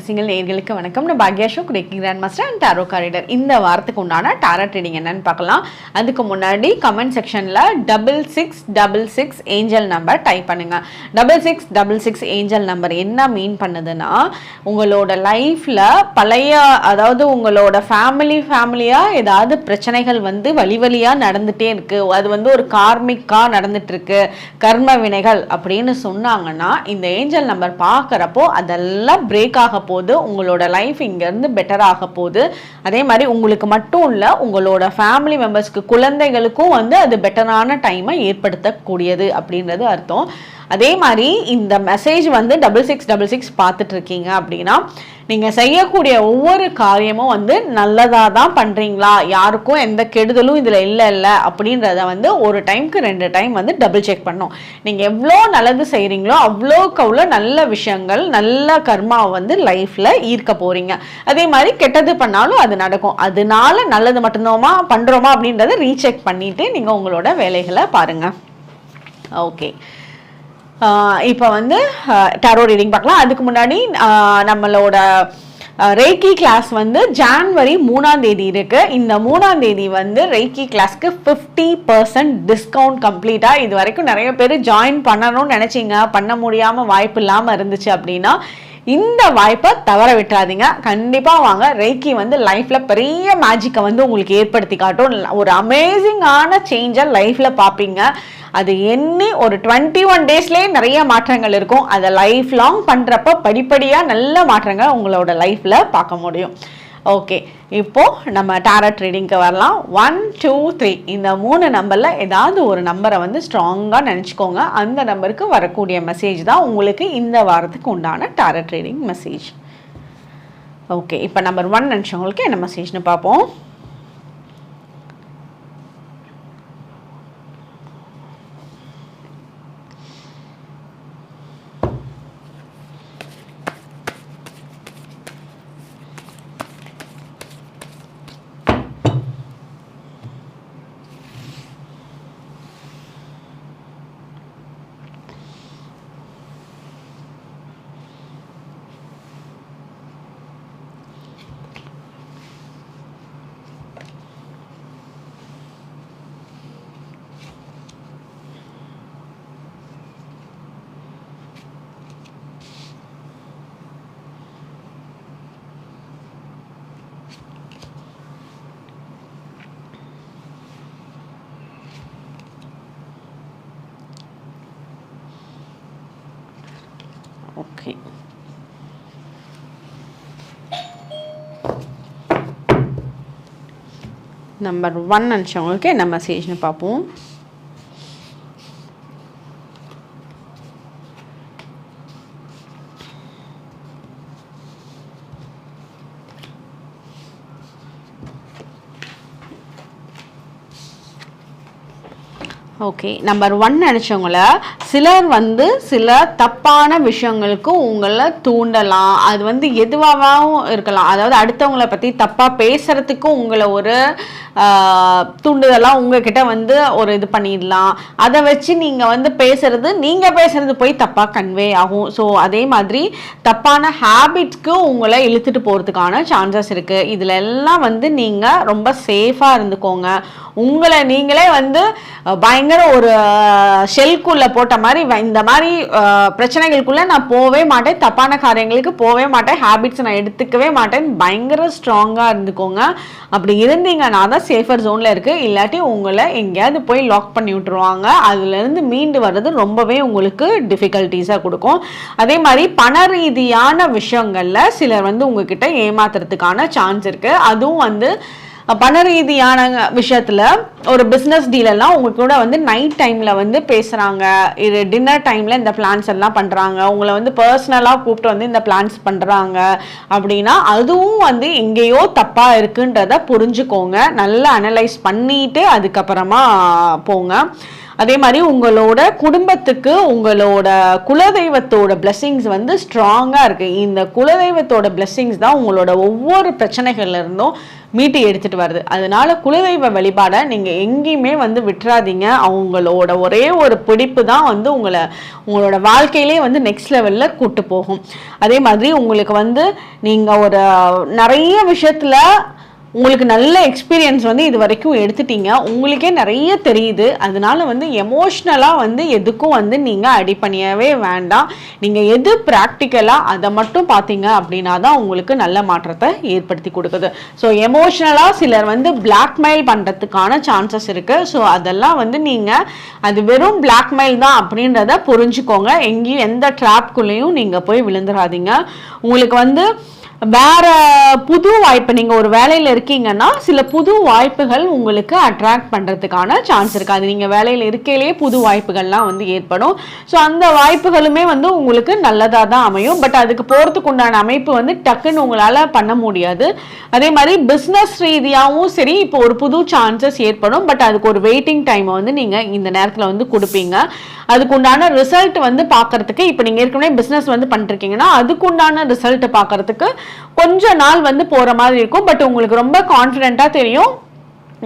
ரகசியங்கள் நேர்களுக்கு வணக்கம். நான் Bhagya Ashok reiki grand master and tarot card reader. இந்த வாரத்துக்கு உண்டான டாரா ட்ரேடிங் என்னன்னு பார்க்கலாம். அதுக்கு முன்னாடி கமெண்ட் செக்ஷனில் double six double six angel number type பண்ணுங்கள் double six double six angel number என்ன மீன் பண்ணுதுன்னா உங்களோட லைஃப்பில் பழைய அதாவது உங்களோட ஃபேமிலி ஃபேமிலியாக ஏதாவது பிரச்சனைகள் வந்து வழி வழியாக நடந்துகிட்டே இருக்குது அது வந்து ஒரு கார்மிக்காக நடந்துகிட்ருக்கு கர்ம வினைகள் அப்படின்னு சொன்னாங்கன்னா இந்த ஏஞ்சல் நம்பர் பார்க்குறப்போ அதெல்லாம் பிரேக் ஆக போகுது உங்களோட லைஃப் இங்கேருந்து பெட்டர் ஆக போகுது அதே மாதிரி உங்களுக்கு மட்டும் இல்லை உங்களோட ஃபேமிலி மெம்பர்ஸ்க்கு குழந்தைகளுக்கும் வந்து அது பெட்டரான டைமை ஏற்படுத்தக்கூடியது அப்படின்றது அர்த்தம். அதே மாதிரி இந்த மெசேஜ் வந்து டபுள் சிக்ஸ் டபுள் சிக்ஸ் பார்த்துட்டு இருக்கீங்க அப்படின்னா நீங்கள் செய்யக்கூடிய ஒவ்வொரு காரியமும் வந்து நல்லதாக தான் பண்ணுறீங்களா யாருக்கும் எந்த கெடுதலும் இதில் இல்லை இல்லை அப்படின்றத வந்து ஒரு டைம்க்கு ரெண்டு டைம் வந்து டபுள் செக் பண்ணும். நீங்கள் எவ்வளோ நல்லது செய்கிறீங்களோ அவ்வளோக்கு அவ்வளோ நல்ல விஷயங்கள் நல்ல கர்மாவை வந்து லைஃப்பில் ஈர்க்க போகிறீங்க அதே மாதிரி கெட்டது பண்ணாலும் அது நடக்கும். அதனால நல்லது மட்டும்தாமா பண்ணுறோமா அப்படின்றத ரீசெக் பண்ணிவிட்டு நீங்கள் உங்களோட வேலைகளை பாருங்கள் ஓகே இப்போ வந்து டரோ ரீடிங் பார்க்கலாம். அதுக்கு முன்னாடி நம்மளோட ரெய்கி கிளாஸ் வந்து ஜான்வரி மூணாம் தேதி இருக்கு. இந்த மூணாம் தேதி வந்து ரெய்கி கிளாஸ்க்கு ஃபிஃப்டி பர்சன்ட் டிஸ்கவுண்ட் கம்ப்ளீட்டாக இது வரைக்கும் நிறைய பேர் ஜாயின் பண்ணணும்னு நினச்சிங்க. பண்ண முடியாமல் வாய்ப்பு இல்லாமல் இருந்துச்சு அப்படின்னா இந்த வாய்ப்பை தவற விட்டுறாதீங்க. கண்டிப்பாக வாங்க. ரேக்கி வந்து லைஃப்பில் பெரிய மேஜிக்கை வந்து உங்களுக்கு ஏற்படுத்தி காட்டும். ஒரு அமேசிங்கான சேஞ்சை லைஃப்பில் பார்ப்பீங்க அது எண்ணி ஒரு டுவெண்ட்டி ஒன் டேஸ்லேயே நிறைய மாற்றங்கள் இருக்கும். அதை லைஃப் லாங் பண்ணுறப்ப படிப்படியாக நல்ல மாற்றங்கள் உங்களோட லைஃப்பில் பார்க்க முடியும். ஓகே இப்போ நம்ம டேரட் ட்ரேடிங்க்கு வரலாம். ஒன் டூ த்ரீ இந்த மூணு நம்பரில் ஏதாவது ஒரு நம்பரை வந்து ஸ்ட்ராங்காக நினச்சிக்கோங்க. அந்த நம்பருக்கு வரக்கூடிய மெசேஜ் தான் உங்களுக்கு இந்த வாரத்துக்கு உண்டான டேரட் ட்ரேடிங் மெசேஜ் ஓகே இப்போ நம்பர் ஒன் நினச்சவங்களுக்கு என்ன மெசேஜ்னு பார்ப்போம். ஓகே நம்பர் ஒன் நினச்சவங்களுக்கு நம்ம சேஜ்னு பார்ப்போம். ஓகே நம்பர் ஒன் நினச்சவங்கள சிலர் வந்து சில தப்பான விஷயங்களுக்கு உங்களை தூண்டலாம். அது வந்து எதுவாகவும் இருக்கலாம். அதாவது அடுத்தவங்கள பற்றி தப்பாக பேசுகிறதுக்கும் உங்களை ஒரு தூண்டுதலாக உங்ககிட்ட வந்து ஒரு இது பண்ணிடலாம். அதை வச்சு நீங்கள் வந்து பேசுறது நீங்கள் பேசுறது போய் தப்பாக கன்வே ஆகும். ஸோ அதே மாதிரி தப்பான ஹேபிட்ஸ்க்கு உங்களை இழுத்துட்டு போகிறதுக்கான சான்சஸ் இருக்குது இதில் எல்லாம் வந்து நீங்கள் ரொம்ப சேஃபாக இருந்துக்கோங்க. உங்களை நீங்களே வந்து பயங்கர ஒரு ஷெல்குள்ளே போட்ட மாதிரி வ- இந்த மாதிரி பிரச்சனைகளுக்குள்ளே பிரச்சனைகளுக்குள்ள நான் போவே மாட்டேன். தப்பான காரியங்களுக்கு போவே மாட்டேன். ஹேபிட்ஸ் நான் எடுத்துக்கவே மாட்டேன். பயங்கர ஸ்ட்ராங்காக இருந்துக்கோங்க. அப்படி இருந்தீங்கன்னா தான் சேஃபர் ஜோனில் இருக்குது இல்லாட்டி உங்களை எங்கேயாவது போய் லாக் பண்ணி விட்டுருவாங்க. அதுலேருந்து மீண்டு வர்றது ரொம்பவே உங்களுக்கு டிஃபிகல்ட்டிஸாக கொடுக்கும். அதே மாதிரி பண ரீதியான விஷயங்களில் சிலர் வந்து உங்ககிட்ட ஏமாத்துறதுக்கான சான்ஸ் இருக்குது அதுவும் வந்து பண ரீதியான விஷயத்தில் ஒரு பிஸ்னஸ் டீலெல்லாம் உங்க கூட வந்து நைட் டைமில் வந்து பேசுகிறாங்க இது டின்னர் டைமில் இந்த பிளான்ஸ் எல்லாம் பண்ணுறாங்க உங்களை வந்து பர்சனலாக கூப்பிட்டு வந்து இந்த பிளான்ஸ் பண்ணுறாங்க அப்படின்னா அதுவும் வந்து எங்கேயோ தப்பாக இருக்குன்றத புரிஞ்சுக்கோங்க. நல்லா அனலைஸ் பண்ணிட்டு அதுக்கப்புறமா போங்க. அதே மாதிரி உங்களோட குடும்பத்துக்கு உங்களோட குலதெய்வத்தோட blessings வந்து ஸ்ட்ராங்காக இருக்குது இந்த குலதெய்வத்தோட blessings தான் உங்களோட ஒவ்வொரு பிரச்சனைகள்லேருந்தும் மீட்டு எடுத்துட்டு வருது. அதனால குலதெய்வ வழிபாடை நீங்கள் எங்கேயுமே வந்து விட்டுறாதீங்க. அவங்களோட ஒரே ஒரு பிடிப்பு தான் வந்து உங்களை உங்களோட வாழ்க்கையிலே வந்து நெக்ஸ்ட் லெவலில் கூட்டு போகும். அதே மாதிரி உங்களுக்கு வந்து நீங்கள் ஒரு நிறைய விஷயத்தில் உங்களுக்கு நல்ல எக்ஸ்பீரியன்ஸ் வந்து இது வரைக்கும் எடுத்துட்டீங்க. உங்களுக்கே நிறைய தெரியுது. அதனால வந்து எமோஷ்னலாக வந்து எதுக்கும் வந்து நீங்கள் அடி பண்ணியவே வேண்டாம். நீங்கள் எது ப்ராக்டிக்கலாக அதை மட்டும் பார்த்தீங்க அப்படின்னா தான் உங்களுக்கு நல்ல மாற்றத்தை ஏற்படுத்தி கொடுக்குது. ஸோ எமோஷ்னலாக சிலர் வந்து பிளாக்மெயில் பண்ணுறதுக்கான சான்சஸ் இருக்குது ஸோ அதெல்லாம் வந்து நீங்கள் அது வெறும் பிளாக்மெயில் தான் அப்படின்றத புரிஞ்சுக்கோங்க. எங்கேயும் எந்த ட்ராப்குள்ளேயும் நீங்கள் போய் விழுந்துடாதீங்க உங்களுக்கு வந்து வேற புது வாய்ப்பு நீங்க ஒரு வேலையில இருக்கீங்கன்னா சில புது வாய்ப்புகள் உங்களுக்கு அட்ராக்ட் பண்றதுக்கான சான்ஸ் இருக்காது அது நீங்க வேலையில இருக்கையிலேயே புது வாய்ப்புகள்லாம் வந்து ஏற்படும். ஸோ அந்த வாய்ப்புகளுமே வந்து உங்களுக்கு நல்லதா தான் அமையும். பட் அதுக்கு போறதுக்கு உண்டான அமைப்பு வந்து டக்குன்னு உங்களால பண்ண முடியாது. அதே மாதிரி பிஸ்னஸ் ரீதியாகவும் சரி இப்போ ஒரு புது சான்சஸ் ஏற்படும். பட் அதுக்கு ஒரு வெயிட்டிங் டைமை வந்து நீங்க இந்த நேரத்தில் வந்து கொடுப்பீங்க. அதுக்குண்டான ரிசல்ட் வந்து பார்க்கறதுக்கு இப்போ நீங்கள் ஏற்கனவே பிஸ்னஸ் வந்து பண்ணிருக்கீங்கன்னா அதுக்குண்டான ரிசல்ட் பார்க்கறதுக்கு கொஞ்ச நாள் வந்து போகிற மாதிரி இருக்கும். பட் உங்களுக்கு ரொம்ப கான்ஃபிடெண்ட்டாக தெரியும்.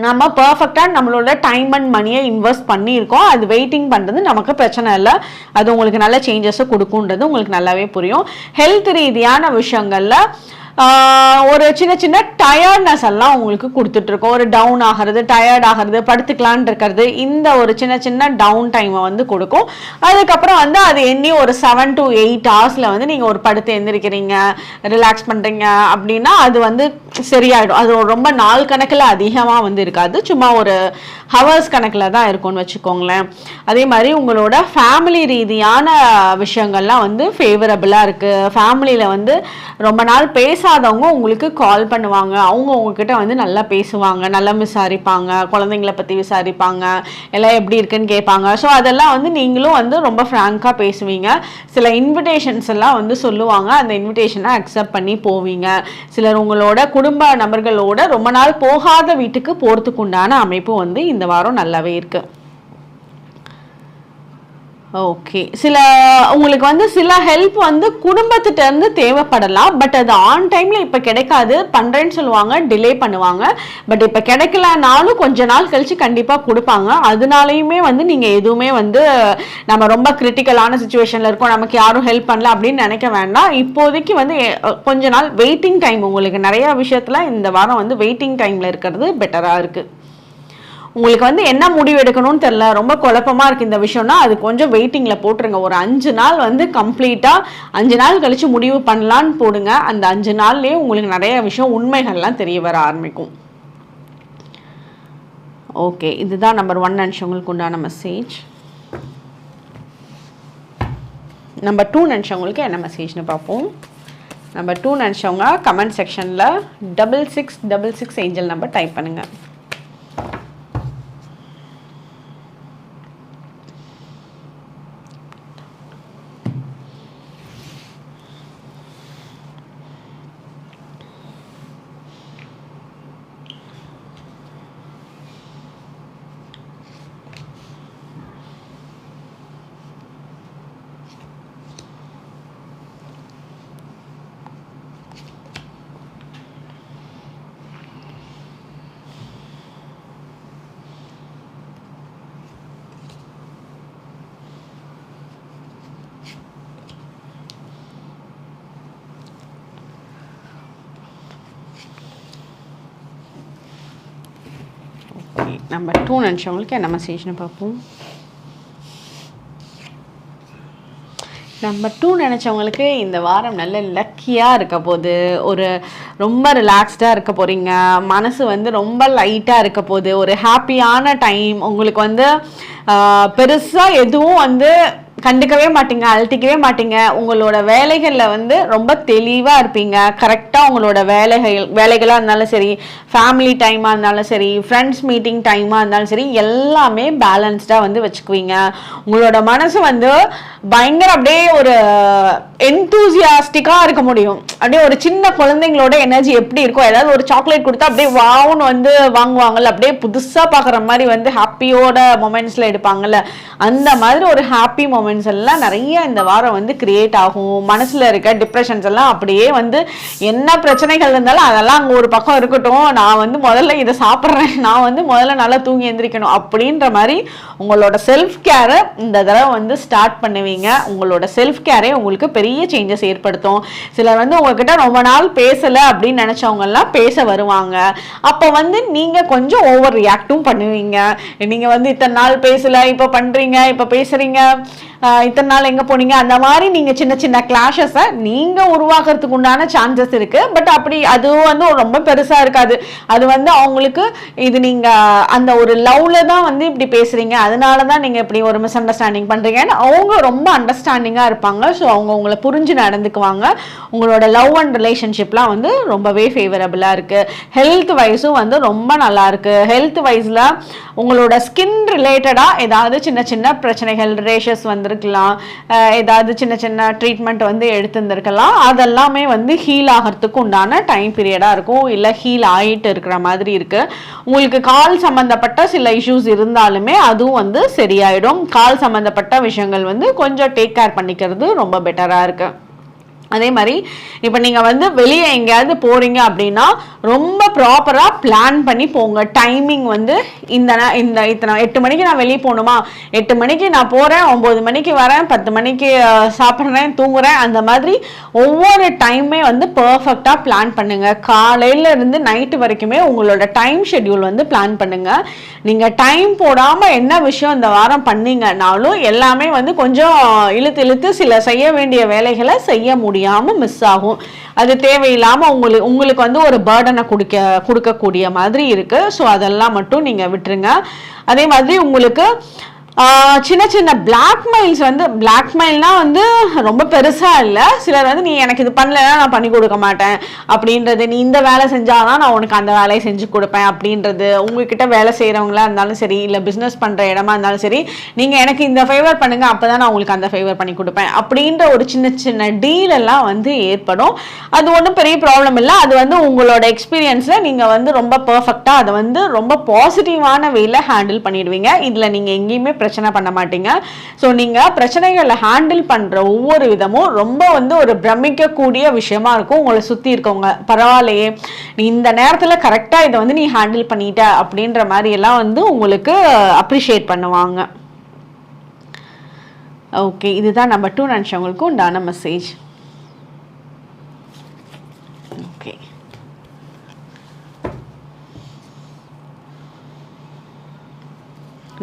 நம்ம பர்ஃபெக்டாக நம்மளோட டைம் அண்ட் மணியை இன்வெஸ்ட் பண்ணியிருக்கோம். அது வெயிட்டிங் பண்ணுறது நமக்கு பிரச்சனை இல்லை. அது உங்களுக்கு நல்ல சேஞ்சஸை கொடுக்குன்றது உங்களுக்கு நல்லாவே புரியும். ஹெல்த் ரீதியான விஷயங்களில் ஒரு சின்ன சின்ன டயர்ட்னஸ் எல்லாம் உங்களுக்கு கொடுத்துட்ருக்கோம் ஒரு டவுன் ஆகிறது டயர்ட் ஆகிறது படுத்துக்கலான் இருக்கிறது இந்த ஒரு சின்ன சின்ன டவுன் டைமை வந்து கொடுக்கும். அதுக்கப்புறம் வந்து அது எண்ணி ஒரு செவன் டு எயிட் ஹவர்ஸில் வந்து நீங்கள் ஒரு படுத்து எந்திரிக்கிறீங்க ரிலாக்ஸ் பண்ணுறீங்க அப்படின்னா அது வந்து சரியாயிடும். அது ரொம்ப நாள் கணக்கில் அதிகமாக வந்து இருக்காது. சும்மா ஒரு ஹவர்ஸ் கணக்கில் தான் இருக்கும்னு வச்சுக்கோங்களேன். அதே மாதிரி உங்களோட ஃபேமிலி ரீதியான விஷயங்கள்லாம் வந்து ஃபேவரபுளாக இருக்குது ஃபேமிலியில் வந்து ரொம்ப நாள் பேசாதவங்க உங்களுக்கு கால் பண்ணுவாங்க. அவங்க உங்ககிட்ட வந்து நல்லா பேசுவாங்க நல்லா விசாரிப்பாங்க குழந்தைங்கள பற்றி விசாரிப்பாங்க எல்லாம் எப்படி இருக்குன்னு கேட்பாங்க. ஸோ அதெல்லாம் வந்து நீங்களும் வந்து ரொம்ப ஃப்ராங்காக பேசுவீங்க. சில இன்விடேஷன்ஸ் எல்லாம் வந்து சொல்லுவாங்க. அந்த இன்விடேஷனை அக்செப்ட் பண்ணி போவீங்க. சிலர் உங்களோட குடும்ப நபர்களோட ரொம்ப நாள் போகாத வீட்டுக்கு போகிறதுக்கு உண்டான அமைப்பு வந்து இந்த வாரம் நல்லாவே இருக்குது ஓகே சில உங்களுக்கு வந்து சில ஹெல்ப் வந்து குடும்பத்திட்ட இருந்து தேவைப்படலாம். பட் அது ஆன் டைம்ல இப்ப கிடைக்காது. பண்றேன்னு சொல்லுவாங்க டிலே பண்ணுவாங்க. பட் இப்ப கிடைக்கலனாலும் கொஞ்ச நாள் கழிச்சு கண்டிப்பா கொடுப்பாங்க. அதனாலயுமே வந்து நீங்க எதுவுமே வந்து நம்ம ரொம்ப கிரிட்டிக்கலான சுச்சுவேஷன்ல இருக்கோம். நமக்கு யாரும் ஹெல்ப் பண்ணல அப்படின்னு நினைக்க வேண்டாம். இப்போதைக்கு வந்து கொஞ்ச நாள் வெயிட்டிங் டைம் உங்களுக்கு நிறைய விஷயத்துல இந்த வாரம் வந்து வெயிட்டிங் டைம்ல இருக்கிறது பெட்டரா இருக்கு. உங்களுக்கு வந்து என்ன முடிவு எடுக்கணும்னு தெரில ரொம்ப குழப்பமாக இருக்குது இந்த விஷயம்னா அது கொஞ்சம் வெயிட்டிங்கில் போட்டுருங்க. ஒரு அஞ்சு நாள் வந்து கம்ப்ளீட்டாக அஞ்சு நாள் கழித்து முடிவு பண்ணலான்னு போடுங்க. அந்த அஞ்சு நாள்லேயே உங்களுக்கு நிறைய விஷயம் உண்மைகள்லாம் தெரிய வர ஆரம்பிக்கும். ஓகே இதுதான் நம்பர் ஒன் நினச்சவங்களுக்கு உண்டான மெசேஜ் நம்பர் டூ நினச்சவங்களுக்கு என்ன மெசேஜ்னு பார்ப்போம். நம்பர் டூ நினச்சவங்க கமெண்ட் செக்ஷனில் double six double six angel number type பண்ணுங்கள் நம்பர் டூ நினச்சவங்களுக்கு என்ன மெசேஜ்னு பார்ப்போம். நம்பர் டூ நினச்சவங்களுக்கு இந்த வாரம் நல்ல லக்கியாக இருக்க போது ஒரு ரொம்ப ரிலாக்ஸ்டாக இருக்க போகிறீங்க மனசு வந்து ரொம்ப லைட்டாக இருக்க போகுது. ஒரு ஹாப்பியான டைம் உங்களுக்கு வந்து பெருசாக எதுவும் வந்து கண்டுக்கவே மாட்டீங்க அழட்டிக்கவே மாட்டீங்க. உங்களோட வேலைகளில் வந்து ரொம்ப தெளிவாக இருப்பீங்க. கரெக்டாக உங்களோட வேலைகள் வேலைகளாக இருந்தாலும் சரி ஃபேமிலி டைமாக இருந்தாலும் சரி ஃப்ரெண்ட்ஸ் மீட்டிங் டைமாக இருந்தாலும் சரி எல்லாமே பேலன்ஸ்டாக வந்து வச்சுக்குவீங்க. உங்களோட மனசு வந்து பயங்கர அப்படியே ஒரு என்தூசியாஸ்டிக்காக இருக்க முடியும். அப்படியே ஒரு சின்ன குழந்தைங்களோட எனர்ஜி எப்படி இருக்கும் ஏதாவது ஒரு சாக்லேட் கொடுத்தா அப்படியே வாவுன்னு வந்து வாங்குவாங்கல்ல அப்படியே புதுசாக பார்க்குற மாதிரி வந்து ஹாப்பியோட மொமெண்ட்ஸில் எடுப்பாங்கல்ல. அந்த மாதிரி ஒரு ஹாப்பி மொமெண்ட் மூமெண்ட்ஸ் எல்லாம் நிறைய இந்த வாரம் வந்து கிரியேட் ஆகும். மனசில் இருக்க டிப்ரெஷன்ஸ் எல்லாம் அப்படியே வந்து என்ன பிரச்சனைகள் இருந்தாலும் அதெல்லாம் அங்கே ஒரு பக்கம் இருக்கட்டும். நான் வந்து முதல்ல இதை சாப்பிட்றேன். நான் வந்து முதல்ல நல்லா தூங்கி எந்திரிக்கணும் அப்படின்ற மாதிரி உங்களோட செல்ஃப் கேரை இந்த தடவை வந்து ஸ்டார்ட் பண்ணுவீங்க. உங்களோட செல்ஃப் கேரே உங்களுக்கு பெரிய சேஞ்சஸ் ஏற்படுத்தும். சிலர் வந்து உங்ககிட்ட ரொம்ப நாள் பேசலை அப்படின்னு நினச்சவங்கெல்லாம் பேச வருவாங்க. அப்போ வந்து நீங்கள் கொஞ்சம் ஓவர் ரியாக்டும் பண்ணுவீங்க. நீங்கள் வந்து இத்தனை நாள் பேசல இப்போ பண்ணுறீங்க இப்போ பேசுகிறீங்க இத்தனை நாள் எங்கே போனீங்க? அந்த மாதிரி நீங்கள் சின்ன சின்ன கிளாஷஸை நீங்கள் உருவாக்குறதுக்கு உண்டான சான்சஸ் இருக்குது பட் அப்படி அது வந்து ரொம்ப பெருசாக இருக்காது. அது வந்து அவங்களுக்கு இது நீங்கள் அந்த ஒரு லவ்வில் தான் வந்து இப்படி பேசுகிறீங்க அதனால தான் நீங்கள் இப்படி ஒரு மிஸ் அண்டர்ஸ்டாண்டிங் பண்ணுறீங்கன்னு அவங்க ரொம்ப அண்டர்ஸ்டாண்டிங்காக இருப்பாங்க. ஸோ அவங்க உங்களை புரிஞ்சு நடந்துக்குவாங்க. உங்களோட லவ் அண்ட் ரிலேஷன்ஷிப்லாம் வந்து ரொம்பவே ஃபேவரபுளாக இருக்குது ஹெல்த் வைஸும் வந்து ரொம்ப நல்லா இருக்கு. ஹெல்த் வைஸில் உங்களோட ஸ்கின் ரிலேட்டடாக ஏதாவது சின்ன சின்ன பிரச்சனைகள் ரேஷஸ் வந்துருக்கு இருந்திருக்கலாம். ஏதாவது சின்ன சின்ன ட்ரீட்மெண்ட் வந்து எடுத்திருந்திருக்கலாம். அதெல்லாமே வந்து ஹீல் ஆகிறதுக்கு உண்டான டைம் பீரியடாக இருக்கும். இல்லை ஹீல் ஆகிட்டு இருக்கிற மாதிரி இருக்குது உங்களுக்கு கால் சம்மந்தப்பட்ட சில இஷ்யூஸ் இருந்தாலுமே அதுவும் வந்து சரியாயிடும். கால் சம்மந்தப்பட்ட விஷயங்கள் வந்து கொஞ்சம் டேக் கேர் பண்ணிக்கிறது ரொம்ப பெட்டராக இருக்குது அதே மாதிரி இப்போ நீங்கள் வந்து வெளியே எங்கேயாவது போகிறீங்க அப்படின்னா ரொம்ப ப்ராப்பராக பிளான் பண்ணி போங்க. டைமிங் வந்து இந்த இந்த இத்தனை எட்டு மணிக்கு நான் வெளியே போகணுமா? எட்டு மணிக்கு நான் போகிறேன் ஒம்பது மணிக்கு வரேன் பத்து மணிக்கு சாப்பிட்றேன் தூங்குறேன் அந்த மாதிரி ஒவ்வொரு டைமே வந்து பர்ஃபெக்டாக பிளான் பண்ணுங்கள் காலையில இருந்து நைட்டு வரைக்குமே உங்களோட டைம் ஷெட்யூல் வந்து பிளான் பண்ணுங்கள் நீங்கள் டைம் போடாமல் என்ன விஷயம் இந்த வாரம் பண்ணீங்கனாலும் எல்லாமே வந்து கொஞ்சம் இழுத்து இழுத்து சில செய்ய வேண்டிய வேலைகளை செய்ய முடியும். தெரியாமல் மிஸ் ஆகும். அது தேவையில்லாமல் உங்களுக்கு உங்களுக்கு வந்து ஒரு பேர்டனை கொடுக்க கொடுக்கக்கூடிய மாதிரி இருக்கு. ஸோ அதெல்லாம் மட்டும் நீங்கள் விட்டுருங்க. அதே மாதிரி உங்களுக்கு சின்ன சின்ன பிளாக்மெயில்ஸ் வந்து பிளாக்மெயில்னா வந்து ரொம்ப பெருசாக இல்லை. சிலர் வந்து நீ எனக்கு இது பண்ணலைன்னா நான் பண்ணி கொடுக்க மாட்டேன். அப்படின்றது நீ இந்த வேலை செஞ்சாதான் நான் உனக்கு அந்த வேலையை செஞ்சு கொடுப்பேன். அப்படின்றது உங்ககிட்ட வேலை செய்கிறவங்களா இருந்தாலும் சரி இல்லை பிஸ்னஸ் பண்ணுற இடமா இருந்தாலும் சரி நீங்கள் எனக்கு இந்த ஃபேவர் பண்ணுங்கள் அப்போ தான் நான் உங்களுக்கு அந்த ஃபேவர் பண்ணி கொடுப்பேன். அப்படின்ற ஒரு சின்ன சின்ன டீல் எல்லாம் வந்து ஏற்படும். அது ஒன்றும் பெரிய ப்ராப்ளம் இல்லை. அது வந்து உங்களோட எக்ஸ்பீரியன்ஸில் நீங்கள் வந்து ரொம்ப பர்ஃபெக்டாக அதை வந்து ரொம்ப பாசிட்டிவான வேல ஹேண்டில் பண்ணிடுவீங்க. இதில் நீங்கள் எங்கேயுமே பிரச்சனை பண்ண மாட்டீங்க. ஸோ நீங்கள் பிரச்சனைகளை ஹேண்டில் பண்ணுற ஒவ்வொரு விதமும் ரொம்ப வந்து ஒரு பிரமிக்கக்கூடிய விஷயமா இருக்கும். உங்களை சுற்றி இருக்கவங்க பரவாயில்லையே நீ இந்த நேரத்தில் கரெக்டாக இதை வந்து நீ ஹேண்டில் பண்ணிட்ட அப்படின்ற மாதிரி எல்லாம் வந்து உங்களுக்கு அப்ரிஷியேட் பண்ணுவாங்க. ஓகே இதுதான் நம்பர் டூ நினச்சவங்களுக்கு உண்டான மெசேஜ் ஓகே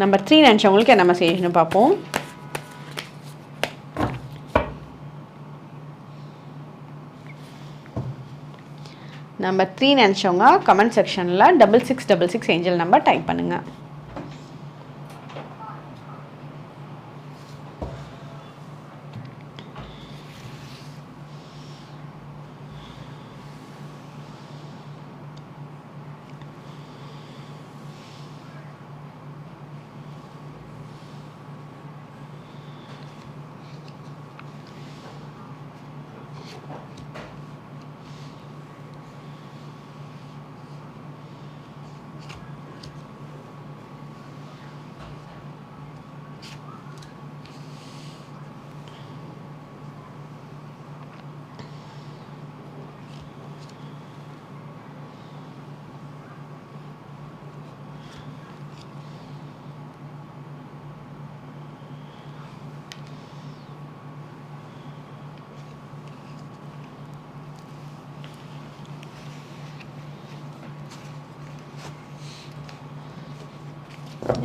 நம்பர் த்ரீ நினச்சவங்களுக்கு என்ன மெசேஜ்னு பார்ப்போம். நம்பர் த்ரீ நினச்சவங்க கமெண்ட் செக்ஷனில் double six double six angel number type பண்ணுங்கள்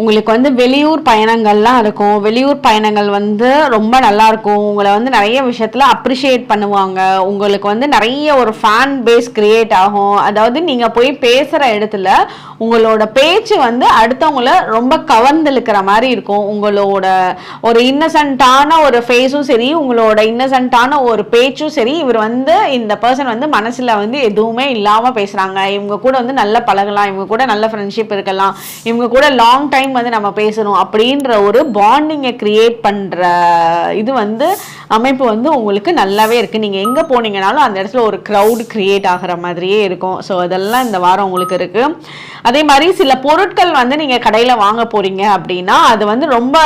உங்களுக்கு வந்து வெளியூர் பயணங்கள்லாம் இருக்கும். வெளியூர் பயணங்கள் வந்து ரொம்ப நல்லா இருக்கும். உங்களை வந்து நிறைய விஷயத்துல அப்ரிஷியேட் பண்ணுவாங்க. உங்களுக்கு வந்து நிறைய ஒரு ஃபேன் பேஸ் கிரியேட் ஆகும். அதாவது நீங்க போய் பேசுற இடத்துல உங்களோட பேச்சு வந்து அடுத்தவங்கள ரொம்ப கவர்ந்தெழுக்கிற மாதிரி இருக்கும். உங்களோட ஒரு இன்னசென்ட்டான ஒரு ஃபேஸும் சரி உங்களோட இன்னசென்ட்டான ஒரு பேச்சும் சரி இவர் வந்து இந்த பர்சன் வந்து மனசுல வந்து எதுவுமே இல்லாம பேசுறாங்க. இவங்க கூட வந்து நல்ல பழகலாம். இவங்க கூட நல்ல ஃப்ரெண்ட்ஷிப் இருக்கலாம். இவங்க கூட லாங் டைம் வந்து நம்ம பேசணும் அப்படின்ற ஒரு பாண்டிங்கை கிரியேட் பண்ற இது வந்து அமைப்பு வந்து உங்களுக்கு நல்லாவே இருக்கு. நீங்க எங்க போனீங்கனாலும் அந்த இடத்துல ஒரு க்ரௌட் கிரியேட் ஆகிற மாதிரியே இருக்கும். ஸோ அதெல்லாம் இந்த வாரம் உங்களுக்கு இருக்கு. அதே மாதிரி சில பொருட்கள் வந்து நீங்க கடையில வாங்க போறீங்க அப்படின்னா அது வந்து ரொம்ப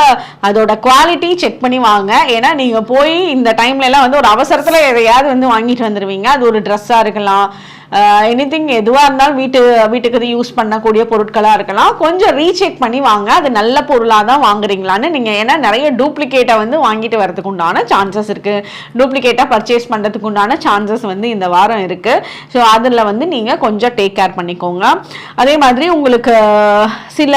அதோட குவாலிட்டி செக் பண்ணி வாங்க. ஏன்னா நீங்க போய் இந்த டைம்ல எல்லாம் வந்து ஒரு அவசரத்துல எதையாவது வந்து வாங்கிட்டு வந்துருவீங்க. அது ஒரு ட்ரெஸ்ஸா இருக்கலாம். எனி திங் எதுவாக இருந்தாலும் வீட்டு வீட்டுக்கு யூஸ் பண்ணக்கூடிய பொருட்களாக இருக்கலாம். கொஞ்சம் ரீசெக் பண்ணி வாங்க. அது நல்ல பொருளாக தான் வாங்குறீங்களான்னு நீங்கள் ஏன்னா நிறைய டூப்ளிகேட்டை வந்து வாங்கிட்டு வரதுக்கு உண்டான சான்சஸ் இருக்குது டூப்ளிகேட்டாக பர்ச்சேஸ் பண்ணுறதுக்கு உண்டான சான்சஸ் வந்து இந்த வாரம் இருக்குது ஸோ அதில் வந்து நீங்கள் கொஞ்சம் டேக் கேர் பண்ணிக்கோங்க. அதே மாதிரி உங்களுக்கு சில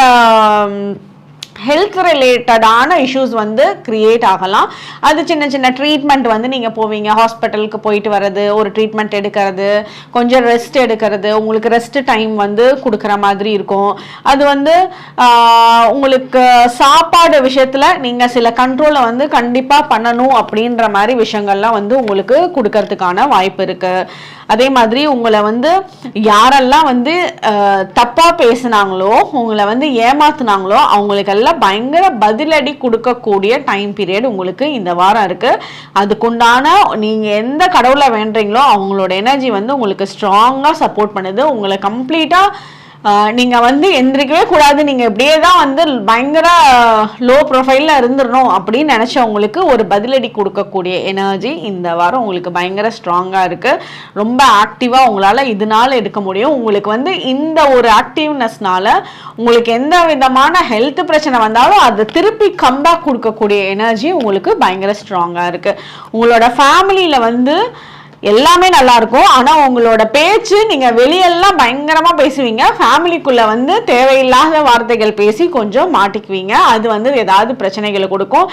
ஹெல்த் ரிலேட்டடான இஷ்யூஸ் வந்து கிரியேட் ஆகலாம். அது சின்ன சின்ன ட்ரீட்மெண்ட் வந்து நீங்கள் போவீங்க. ஹாஸ்பிட்டலுக்கு போயிட்டு வர்றது ஒரு ட்ரீட்மெண்ட் எடுக்கிறது கொஞ்சம் ரெஸ்ட் எடுக்கிறது உங்களுக்கு ரெஸ்ட் டைம் வந்து கொடுக்குற மாதிரி இருக்கும். அது வந்து உங்களுக்கு சாப்பாடு விஷயத்தில் நீங்கள் சில கண்ட்ரோலை வந்து கண்டிப்பாக பண்ணணும் அப்படின்ற மாதிரி விஷயங்கள்லாம் வந்து உங்களுக்கு கொடுக்கறதுக்கான வாய்ப்பு இருக்குது அதே மாதிரி உங்களை வந்து யாரெல்லாம் வந்து தப்பாக பேசுனாங்களோ உங்களை வந்து ஏமாத்துனாங்களோ அவங்களுக்கெல்லாம் பயங்கர பதிலடி கொடுக்கக்கூடிய டைம் பீரியட் உங்களுக்கு இந்த வாரம் இருக்குது அதுக்குண்டான நீங்கள் எந்த கடவுளை வேண்டுறீங்களோ அவங்களோட எனர்ஜி வந்து உங்களுக்கு ஸ்ட்ராங்காக சப்போர்ட் பண்ணுது. உங்களை கம்ப்ளீட்டாக நீங்கள் வந்து எந்திரிக்கவே கூடாது. நீங்கள் இப்படியே தான் வந்து பயங்கர லோ ப்ரொஃபைலில் இருந்துடணும் அப்படின்னு நினச்சவங்களுக்கு ஒரு பதிலடி கொடுக்கக்கூடிய எனர்ஜி இந்த வாரம் உங்களுக்கு பயங்கர ஸ்ட்ராங்காக இருக்குது ரொம்ப ஆக்டிவாக உங்களால் இதனால எடுக்க முடியும். உங்களுக்கு வந்து இந்த ஒரு ஆக்டிவ்னஸ்னால உங்களுக்கு எந்த விதமான ஹெல்த் பிரச்சனை வந்தாலும் அதை திருப்பி கம்பேக் கொடுக்கக்கூடிய எனர்ஜி உங்களுக்கு பயங்கர ஸ்ட்ராங்காக இருக்குது உங்களோட ஃபேமிலியில் வந்து எல்லாமே நல்லா இருக்கும் ஆனா உங்களோட பேச்சு நீங்க வெளியெல்லாம் பயங்கரமா பேசுவீங்க. ஃபேமிலிக்குள்ள வந்து தேவையில்லாத வார்த்தைகள் பேசி கொஞ்சம் மாட்டிக்குவீங்க. அது வந்து ஏதாவது பிரச்சனைகளை கொடுக்கும்.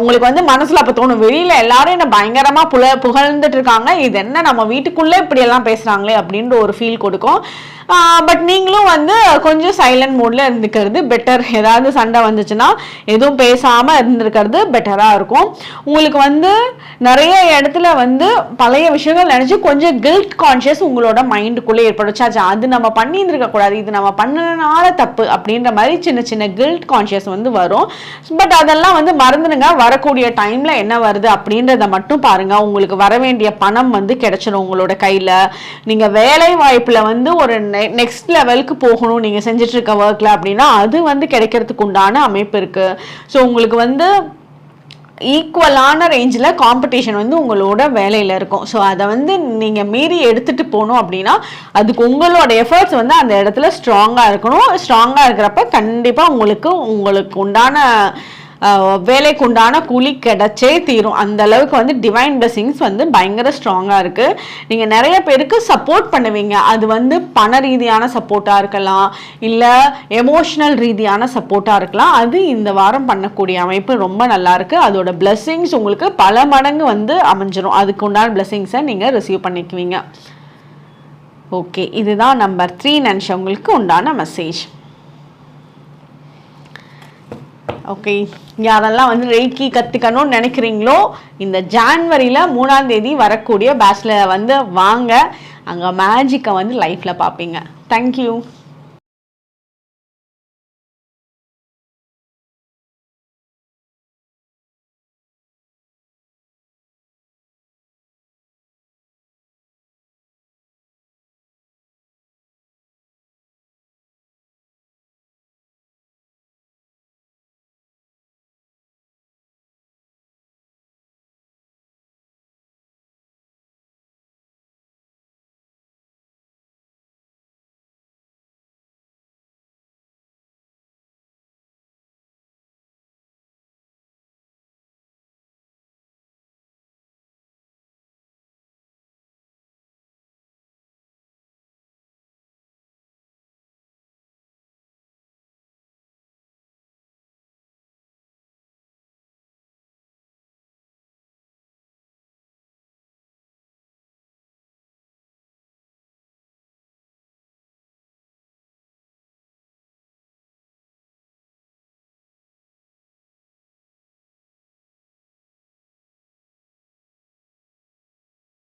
உங்களுக்கு வந்து மனசுல அப்ப தோணும் வெளியில எல்லாரும் என்ன பயங்கரமா புல புகழ்ந்துட்டு இருக்காங்க. இது என்ன நம்ம வீட்டுக்குள்ளே இப்படி எல்லாம் பேசுறாங்களே அப்படின்ற ஒரு ஃபீல் கொடுக்கும். பட் நீங்களும் வந்து கொஞ்சம் சைலண்ட் மோட்ல இருந்துக்கிறது பெட்டர் ஏதாவது சண்டை வந்துச்சுன்னா எதுவும் பேசாமல் இருந்திருக்கிறது பெட்டராக இருக்கும். உங்களுக்கு வந்து நிறைய இடத்துல வந்து பழைய விஷயங்கள் நினச்சி கொஞ்சம் கில்ட் கான்ஷியஸ் உங்களோட மைண்டுக்குள்ளே ஏற்படுச்சாச்சு அது நம்ம பண்ணியிருந்துருக்க கூடாது இது நம்ம பண்ணனால தப்பு அப்படின்ற மாதிரி சின்ன சின்ன கில்ட் கான்ஷியஸ் வந்து வரும். பட் அதெல்லாம் வந்து மறந்துடுங்க. வரக்கூடிய டைமில் என்ன வருது அப்படின்றத மட்டும் பாருங்க. உங்களுக்கு வர வேண்டிய பணம் வந்து கிடைச்சிடும் உங்களோட கையில். நீங்கள் வேலை வாய்ப்பில் வந்து ஒரு நெக்ஸ்ட் லெவலுக்கு போகணும். நீங்கள் செஞ்சுட்டு இருக்க ஒர்க்கில் அப்படின்னா அது வந்து கிடைக்கிறதுக்கு உண்டான அமைப்பு இருக்குது ஸோ உங்களுக்கு வந்து ஈக்குவலான ரேஞ்சில் காம்படிஷன் வந்து உங்களோட வேலையில் இருக்கும். ஸோ அதை வந்து நீங்கள் மீறி எடுத்துகிட்டு போகணும் அப்படின்னா அதுக்கு உங்களோட எஃபர்ட்ஸ் வந்து அந்த இடத்துல ஸ்ட்ராங்காக இருக்கணும். ஸ்ட்ராங்காக இருக்கிறப்ப கண்டிப்பாக உங்களுக்கு உங்களுக்கு உண்டான வேலைக்கு உண்டான கூலி கிடைச்சே தீரும். அந்த அளவுக்கு வந்து டிவைன் பிளெஸிங்ஸ் வந்து பயங்கர ஸ்ட்ராங்காக இருக்குது நீங்கள் நிறைய பேருக்கு சப்போர்ட் பண்ணுவீங்க. அது வந்து பண ரீதியான சப்போர்ட்டாக இருக்கலாம். இல்லை எமோஷ்னல் ரீதியான சப்போர்ட்டாக இருக்கலாம். அது இந்த வாரம் பண்ணக்கூடிய அமைப்பு ரொம்ப நல்லா இருக்குது அதோட பிளெஸ்ஸிங்ஸ் உங்களுக்கு பல மடங்கு வந்து அமைஞ்சிரும். அதுக்கு உண்டான பிளெஸ்ஸிங்ஸை நீங்கள் ரிசீவ் பண்ணிக்குவீங்க. ஓகே இதுதான் நம்பர் த்ரீ நினச்சவங்களுக்கு உண்டான மெசேஜ் ஓகே யாரெல்லாம் வந்து ரெய்கி கற்றுக்கணும்னு நினைக்கிறீங்களோ இந்த ஜான்வரியில் மூணாம் தேதி வரக்கூடிய பேட்சில் வந்து வாங்க. அங்கே மேஜிக்கை வந்து லைஃப்பில் பார்ப்பீங்க தேங்க்யூ